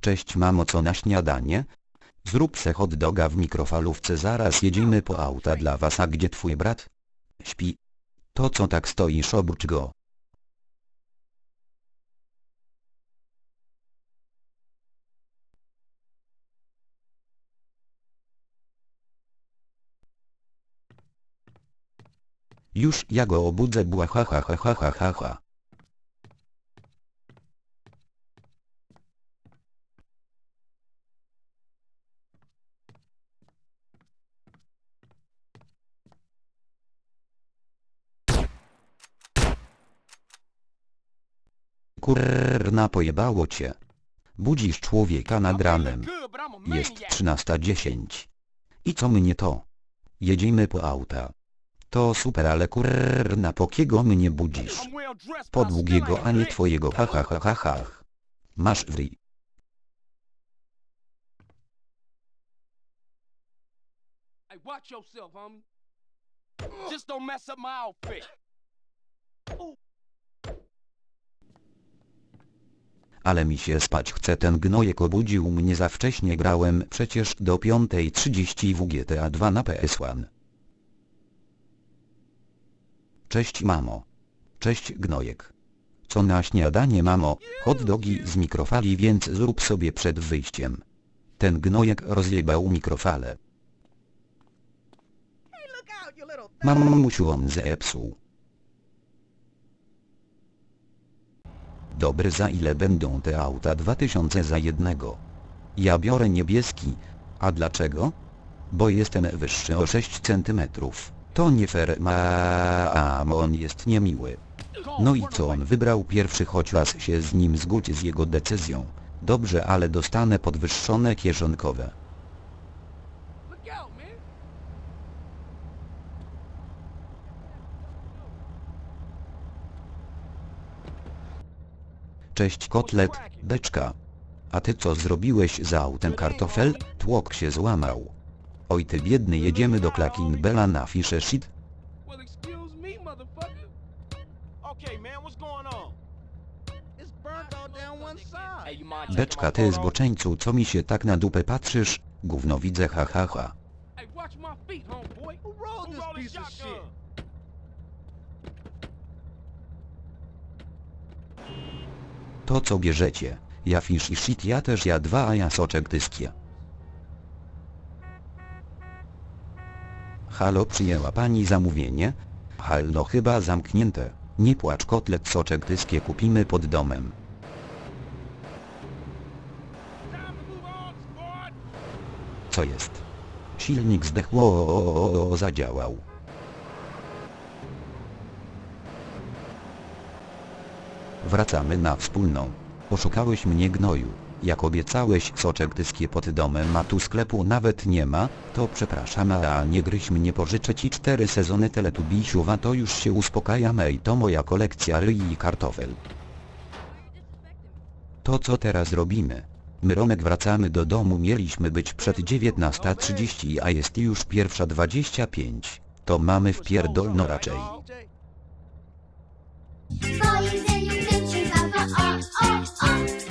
Cześć mamo co na śniadanie? Zrób se hot doga w mikrofalówce zaraz jedziemy po auta dla was a gdzie twój brat? Śpi. To co tak stoisz obróć go. Już ja go obudzę bła ha ha ha ha ha ha ha. Kurna pojebało cię. Budzisz człowieka nad ranem. Jest 13.10. I co mnie to? Jedziemy po auta. To super ale kurna po kiego mnie budzisz? Po długiego a nie twojego ha ha ha ha ha. Masz. Hey, watch yourself, homie. Just don't mess up my outfit. Ale mi się spać chce ten gnojek obudził mnie za wcześnie grałem przecież do 5.30 w GTA 2 na PS1. Cześć mamo. Cześć gnojek. Co na śniadanie mamo? Hot dogi z mikrofali więc zrób sobie przed wyjściem. Ten gnojek rozjebał mikrofale. Mamusiu on zepsuł. Dobry za ile będą te auta 2000 za jednego? Ja biorę niebieski. A dlaczego? Bo jestem wyższy o 6 cm. To nie fair ma on jest niemiły. No i co on wybrał pierwszy choć raz się z nim zgódź z jego decyzją. Dobrze ale dostanę podwyższone kieszonkowe. Cześć kotlet, beczka. A ty co zrobiłeś z autem kartofel? Tłok się złamał. Oj ty biedny jedziemy do Klakinbela na fisze shit. Beczka ty zboczeńcu co mi się tak na dupę patrzysz? Gówno widzę ha ha ha. To co bierzecie? Ja fish i shit ja też ja dwa a ja soczek dyskie. Halo przyjęła pani zamówienie? Halo chyba zamknięte. Nie płacz kotlet soczek dyskie kupimy pod domem. Co jest? Silnik zdechł o, o, o, o, zadziałał. Wracamy na wspólną. Oszukałeś mnie gnoju. Jak obiecałeś soczek dyskie pod domem a tu sklepu nawet nie ma, to przepraszam a nie gryź mnie pożyczę ci cztery sezony teletubisiów a to już się uspokajam ej to moja kolekcja ryi i kartofel. To co teraz robimy? My Romek wracamy do domu mieliśmy być przed 19.30 a jest już pierwsza 25. To mamy wpierdolno raczej. oh, oh.